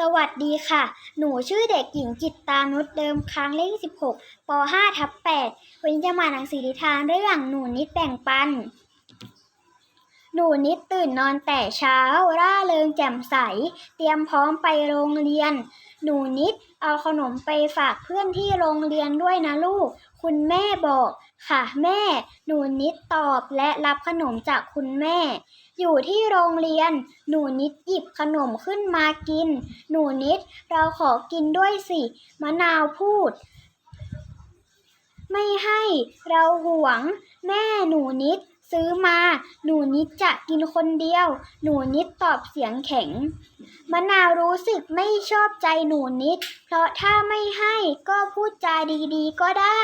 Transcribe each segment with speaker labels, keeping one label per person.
Speaker 1: สวัสดีค่ะ หนูชื่อเด็กหญิงจิตตานุชเดิมค้างเลข16ป 5 ทับ8วันนี้จะมาหนังสือนิทานเรื่องหนูนิดแบ่งปัน หนูนิดตื่นนอนแต่เช้า ร่าเริงแจ่มใส เตรียมพร้อมไปโรงเรียน หนูนิดเอาขนมไปฝากเพื่อนที่โรงเรียนด้วยนะลูก คุณแม่บอก ค่ะแม่ หนูนิดตอบและรับขนมจากคุณแม่ อยู่ที่โรงเรียน หนูนิดหยิบขนมขึ้นมากิน หนูนิดเราขอกินด้วยสิ มะนาวพูดไม่ให้ เราหวง แม่หนูนิด ซื้อมา หนูนิดจะกินคนเดียว หนูนิดตอบเสียงแข็ง มะนาวรู้สึกไม่ชอบใจหนูนิด เพราะถ้าไม่ให้ก็พูดจาดีๆก็ได้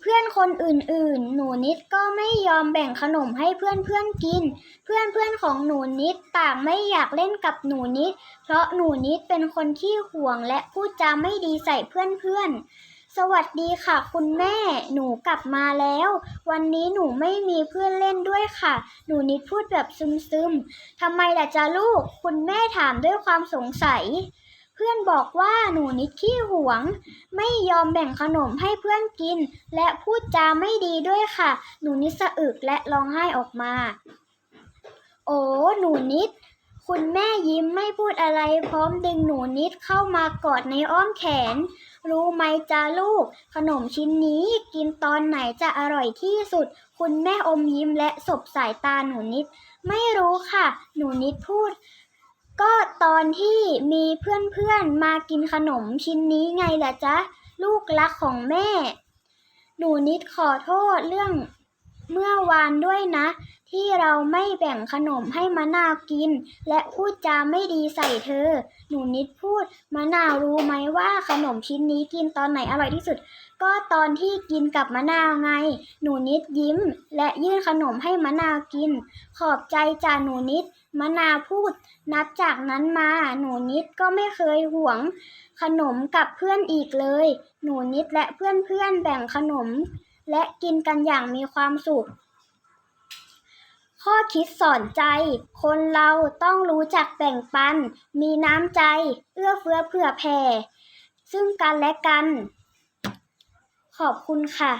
Speaker 1: เพื่อนคนอื่นๆ หนูนิดก็ไม่ยอมแบ่งขนมให้เพื่อนๆกิน เพื่อนๆของหนูนิดต่างไม่อยากเล่นกับหนูนิด เพราะหนูนิดเป็นคนขี้ห่วงและพูดจาไม่ดีใส่เพื่อนๆ สวัสดีค่ะ คุณแม่ หนูกลับมาแล้ว วันนี้หนูไม่มีเพื่อนเล่นด้วยค่ะ หนูนิดพูดแบบซึมๆทำไมล่ะจ๊ะลูก คุณแม่ถามด้วยความสงสัย เพื่อนบอกว่าหนูนิดขี้หวง ไม่ยอมแบ่งขนมให้เพื่อนกิน และพูดจาไม่ดีด้วยค่ะ หนูนิดสะอึกและร้องไห้ออกมา โอ้หนูนิด คุณแม่ยิ้มไม่พูดอะไร พร้อมดึงหนูนิดเข้ามากอดในอ้อมแขน รู้ไหมจ้าลูก ขนมชิ้นนี้กินตอนไหนจะอร่อยที่สุด คุณแม่อมยิ้มและสบสายตาหนูนิด ไม่รู้ค่ะ หนูนิดพูด ก็ตอนที่มีเพื่อนๆมากินขนมชิ้นนี้ไงล่ะจ๊ะ ลูกรักของแม่ หนูนิดขอโทษเรื่อง เมื่อวานด้วยนะ ที่เราไม่แบ่งขนมให้มะนาวกิน และพูดจาไม่ดีใส่เธอ หนูนิดพูดมะนาวรู้ไหมว่าขนมชิ้นนี้กินตอนไหนอร่อยที่สุด ก็ตอนที่กินกับมะนาวไง หนูนิดยิ้ม และยื่นขนมให้มะนาวกิน ขอบใจจ้าหนูนิดมะนาวพูด นับจากนั้นมาหนูนิดก็ไม่เคยหวง ขนมกับเพื่อนอีกเลย หนูนิดและเพื่อนๆแบ่งขนม และกินกันอย่างมีความสุข ข้อคิดสอนใจ คนเราต้องรู้จักแบ่งปัน มีน้ำใจ เอื้อเฟื้อเผื่อแผ่ ซึ่งกันและกัน ขอบคุณค่ะ